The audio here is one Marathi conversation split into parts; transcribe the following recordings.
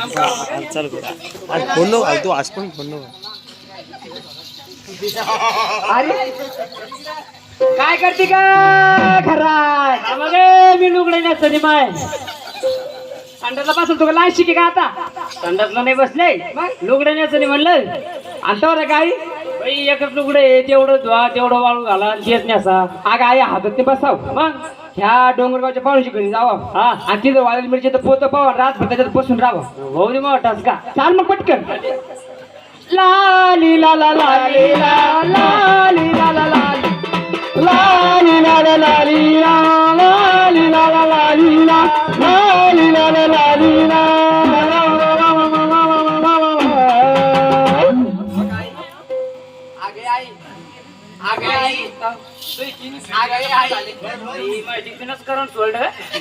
चालू आज फोन नको घाल, तू आज पण फोन नको अरे काय करते का खरा मग मी लुगडे नसतं माय संडासला बसल तुला लाच शिके का आता? संडासला नाही बसले. मग? लुगडे नाही म्हणलं आणतो रे काय एकच लुगडे तेवढं धुवा तेवढं वाळू घाला आणि तेच न्यासा आग आई हातात ते बसाव. मग? ह्या डोंगरगावच्या पाहुण्याची घरी जावं हा आणि तिथं वाळेल मिरची तर पोतं पावा रातभर त्याच्यात बसून राहावं भाऊ दे मोठाच का चाल मग पटकन लाली ला ला लाली ला लाली ला ला लाली लाली ला ला लाली ला लाली ला ला लाली ला लाली ला ला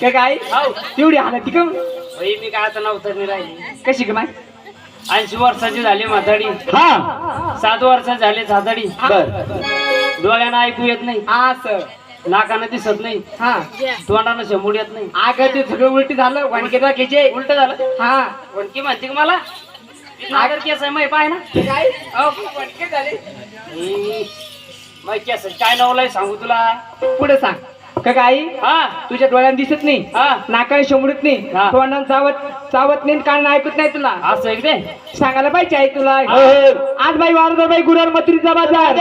काय तेवढी हालत ती का? मी काय आता नव्हतं मी राहिली कशी का माय? ऐंशी वर्षाची झाली म्हाताडी हा. सात वर्षाची झाली बर. डोळ्यानं ऐकू येत नाही. असं नाकानं दिसत नाही. हा. तोंडानं शंभूड येत नाही. अगं ते सगळं उलटी झालं. वाणके दाखवायचे उलट झालं? हा. वणकी म्हणते का मला? नागर केस आहे माहिती पाय ना? काय? वाणके झाले. मग केस काय नवलंय सांगू तुला? पुढे सांग. का आई? हा. तुझ्या डोळ्यात दिसत नाही. हा. नाकाने शंभरत नाही. हा. तोंडाने चावत चावत नाही कान ऐकत नाही तुला. असं इकडे सांगायला पाहिजे आई तुला. आज बाई वारदा बाई गुरार मथुरीचा बाजार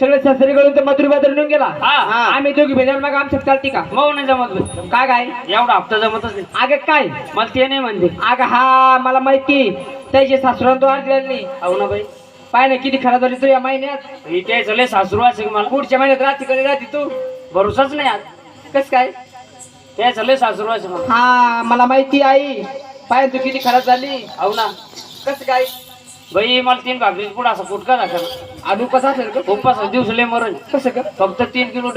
सगळे सासरीकडून तर मथुरी बाजार नेऊन गेला. हा. आम्ही दोघी भेटायला मग आमच्यात चालते का? मग नाही जमत. काय काय एवढा हप्ता जमतच नाही. अगं काय? मला ते नाही म्हणते अग हा मला माहिती. त्याचे सासुरान तो अर्ज नाही. हो ना बाई. पाय ना किती खराब झाली तू या महिन्यात. हे ते झाले सासरू असेल मला? पुढच्या महिन्यात रात्रीकडे राहते तू? भरोसाच नाही आज कस काय? ते झाले सासरू असेल मला? हा मला माहिती आई पाय तू किती खराब झाली. हो ना. कस काय? बाई मला तीन भाकरी पुढे असा फुटका दाखल आणि कसं असेल का? उपास दिवसले मरण. कसं का? फक्त तीन किलो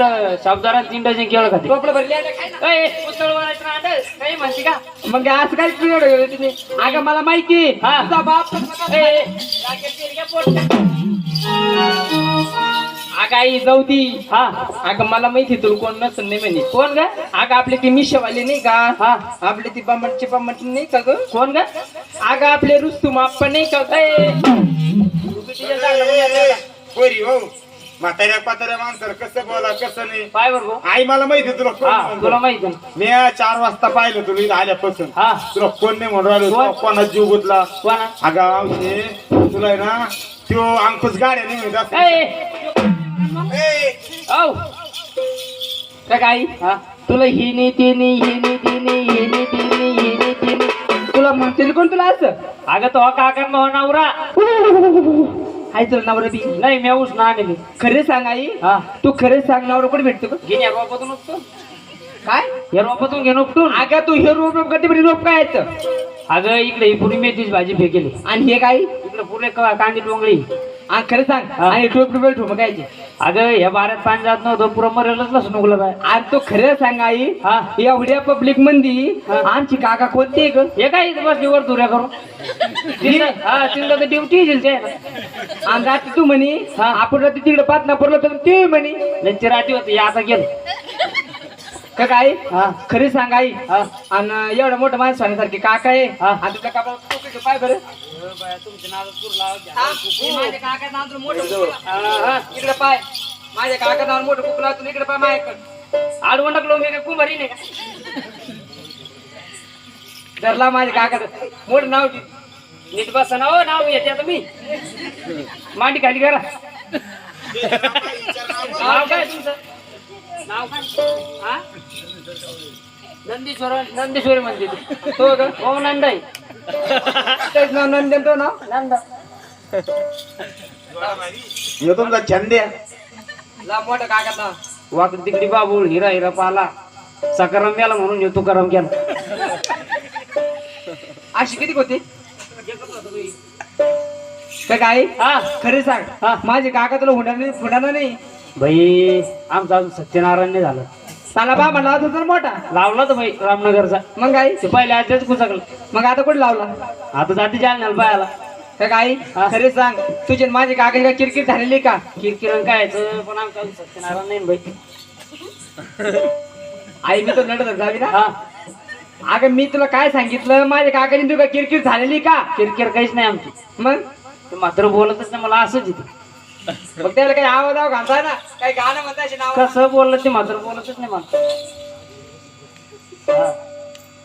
साबदारा तीन डझन केळ खाते. टोपलं भरली खाय ना. ए, वरायचं. काही म्हणते का? मग आज काय तू एवढं गेलं तिने अगं मला माहिती हा. तुझा बाप तर ए, मला- ए, राखेल तेल घ्या पोट. अगं आई जाऊ दी. हा. अगं मला माहिती तुला कोण नसेल नाही म्हणे. कोण ग? अगं आपले ती मिशवाले नाही का? हा. आपले ती बामटची बामट नाही का ग? कोण ग? अगं आपले रुस्तुम आपण नाही का ए, पोरी हो म्हाताऱ्या पाताऱ्या माणसाला कसं बोला कसं नाही? पाय बर गो आई मला माहिती तुला कोण हा म्हणतो. तुला माहिती ना मी चार वाजता पाहिलं तुला इथं आल्यापासून. हा. तुला कोण नाही म्हणून राहिलो कोण? तुला जीव गुतला? कोणा? अगं आवशे तुला आहे ना त्यो अंकुश गाड्या नाही म्हणत ए, औ. काय हा. तुला ही नाही ते नाही हे नाही ते नाही हे नाही ते नाही हे नाही ते नाही तुला म्हणतील कोण तुला असं? अगं तो काका नवरा. हाय तुला नवरा बी. नाही मेऊस ना आणली. खरे सांग आई. हा. तू खरे सांग नवरा कुठे भेटतो घेणे या रोपातून उपटून काय? या रोपातून घेणं उपटून. अगं तू हे रोप रोप कधी रोप काय येतं अगं इकडे ही पुरी मेथीची भाजी फेकेली. आणि हे काय? इकडे पुरे क- कांदी डोंगळी आणि खरं सांग. हा. आणि टोप ठोप काय अगं या बाऱ्यात पाणी जात नव्हतं पुरं मरेलच नसून उगलं बाय आणि तो खरं सांग आई हा. एवढ्या पब्लिक मंदी. आमची काका कोणती आहे ग? हे काय इथं बसली वर तुऱ्या तिथं- हा तिथलं तर ड्युटी येईल ते आणि रात्री तू म्हणे हा. आपण रात्री तिकडे पाच ना पडलो तर ते म्हणे त्यांची रात्री होती आता गेलं. का काय? हा. खरे सांग आई. हा. आणि एवढं मोठं माणूस होण्यासारखी काका आहे हा. आणि तुझ्या काका पाय बरं. लावा. हे माझ्या काका नाव मोठं कुकू हा, हा. इकडे पाय. माझ्या काका नाव मोठं कुकला तुला इकडे पाय माझ्याकडे आडवं टाकलो मी काय कुंभारी नाही का? धरला माझ्या काका मोठं नाव घे. नीट बसा ना हो नाव येते आता मी. मांडी खाली करा. नाव काय तुमचं? नाव काय? हा? नंदीश्वर नंदीश्वरी म्हणते ती. तो ग हो नंदाई. तेच नाव नंदन तो नाव? नंदा. ह्यो तुमचा छंद आहे ला मोठं वाकडी तिकडी बाबूळ हिरा हिरा पाला. सकाराम गेला म्हणून येतो तुकाराम केला. अशी किती होती? का काय? हा. खरे सांग. हा. माझे काका तुला हुंडाने हुंडाना नाही? भाई आमचं अजून सत्यनारायण नाही झालं. साला बा म्हणला होता तर मोठा. लावला तर भाई रामनगरचा. मग काय? ते पहिले आजच कुचकलं मग आता कुठे लावला? आता जाती जालन्याला बायाला का काय. खरे सांग तुझे आणि माझे काका का किरकिर झालेली का? किरकिरण काय यायचं, पण आमचं सत्यनारायण नाही ना भाई आई मी तो नडत जावी ना? हा. अगं मी तुला काय सांगितलं? माझ्या काकाने तुला किरकिर झालेली का? किरकिर काहीच नाही आमची. मग? ते मात्र बोलतच नाही मला असंच येते. मग त्याला काही आवाज आव घालताय ना. काही गाणं म्हणताय नाव. कसं बोललं ते मात्र बोलतच नाही मला हा.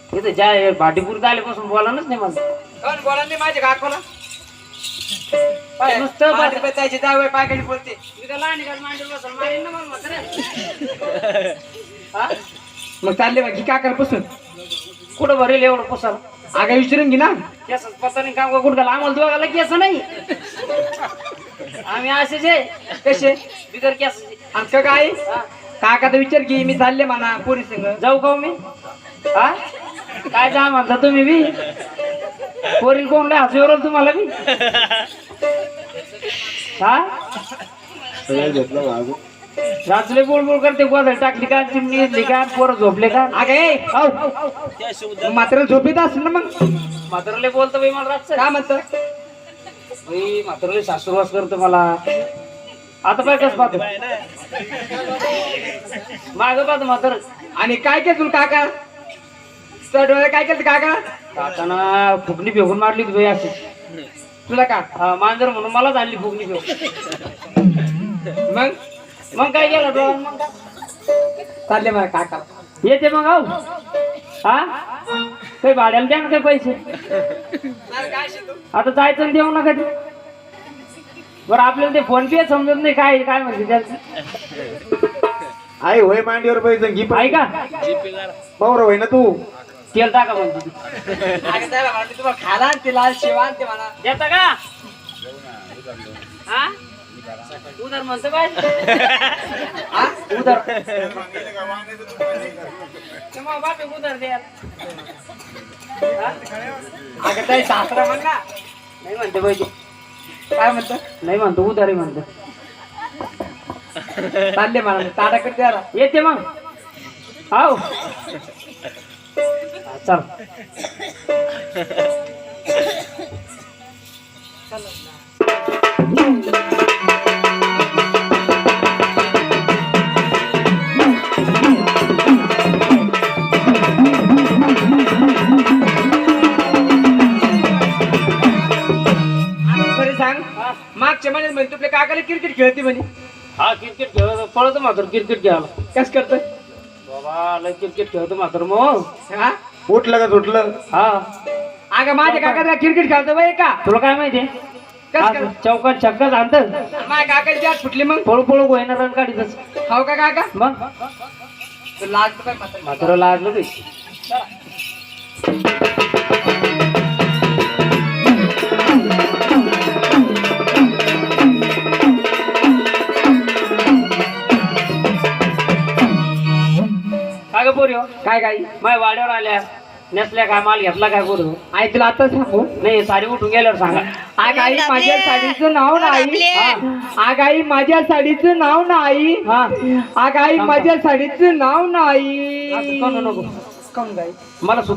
इथं ज्या भाटीपुरीत आल्यापासून बोलानच नाही मला. कोण बोला नाही माझ्या काकोला? नुसतं मांडी बस- त्याची जावं पायकडे बोलते. मी तर लहान मांडीवर बसून मारीन ना मला? मग चालले बाकी काकापासून कुठं भरेल एवढं पुसाल अगं विचारून घे ना. केस नाही काम कुठं घाला आम्हाला दोघाला केस नाही. आम्ही असेच आहे. कसे? बिगर केस. आमचं काय? काका तर विचार की मी चालले म्हणा पोरी संग. जाऊ का हो मी? हा? काय जा म्हणता तुम्ही बी? पोरील कोण लय हसू तुम्हाला बी? हा? रात्री बोल बोल करते गोधळ टाकली का चिमणी घेतली का पोरं झोपले का? अगं मात्र झोपेत असेल ना मग. म्हातारले बोलतो बाई मला रातचं. काय म्हणतो? बाई म्हातारले सासूरवास करतो मला. आता पाय कसं पाहतो? माग पाहतो म्हातार. आणि काय केलं तुला काका? डोळ्यात काय केलं काका? काकाना फुगणी फेकून मारली होती बाई अशी. तुला का? हा, मांजर म्हणून मलाच आणली फुगणी फेकून. मग? मग काय मग काय? चालले मला काका. येते मग आऊ हा? काही भाड्याला द्या ना काही पैसे. आता जायचं देऊ नका ते. बरं आपल्याला ते फोन पे समजत नाही काय काय म्हणते त्याचं. आई होय मांडीवर पैसे घे पण. ऐका. पौर होय ना तू? तेल टाका म्हणते ती. तुम्हाला खाला आणते लाल शेवा आणते म्हणा देता का? हा? उधर म्हणतो हो. काय हा? उदर मग बापे उधर द्या हा? अगं ताई सासरा म्हण ना नाही म्हणते पाहिजे काय म्हणतो? नाही म्हणतो उधारी म्हणतो चालले मला ताटा करते येते मग. हाव. चल. चल. क्रिकेट खेळते म्हणे? हा क्रिकेट खेळत पळतो मात्र क्रिकेट खेळायला. कस करतोय? बाबा लय क्रिकेट खेळतो मात्र मग. हा? उठलं का सुटलं हा. अगं माझ्या काका क्रिकेट खेळतो बाई का? तुला काय माहितीये कस कर चौकात छक्का आणत माझ्या काकाची आठ फुटली मग. पळू पळू गोयना रन काढीतच. हो का काका? मग? तू काय म्हातारा? मात्र लागलं बी काय? काय माझ्या वाड्यावर आल्या. नेसल्या काय? माल घेतला काय हो? आई तुला आता सांगू? नाही साडी उठून गेल्यावर सांगा. आग आई माझ्या साडीचं नाव नाही. आग आई माझ्या साडीचं नाव नाही. हा. आग आई माझ्या साडीचं नाव नाही. करू नको. गाई? मला